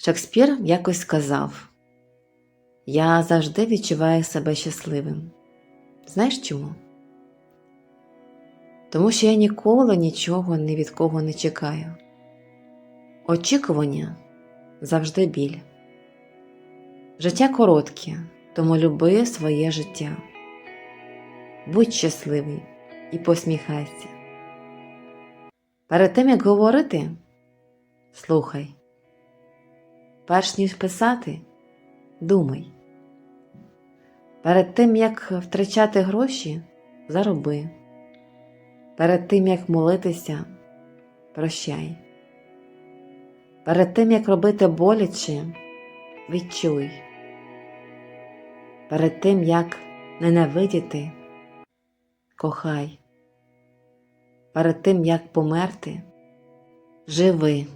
Шекспір якось сказав: Я завжди відчуваю себе щасливим. Знаєш чому? Тому що я ніколи нічого ні від кого не чекаю. Очікування завжди біль. Життя коротке, тому люби своє життя. Будь щасливий і посміхайся. Перед тим як говорити, слухай. Перш ніж писати, думай. Перед тим, як втрачати гроші, зароби. Перед тим, як молитися, прощай. Перед тим, як робити боляче, відчуй. Перед тим, як ненавидіти, кохай. Перед тим, як померти, живи.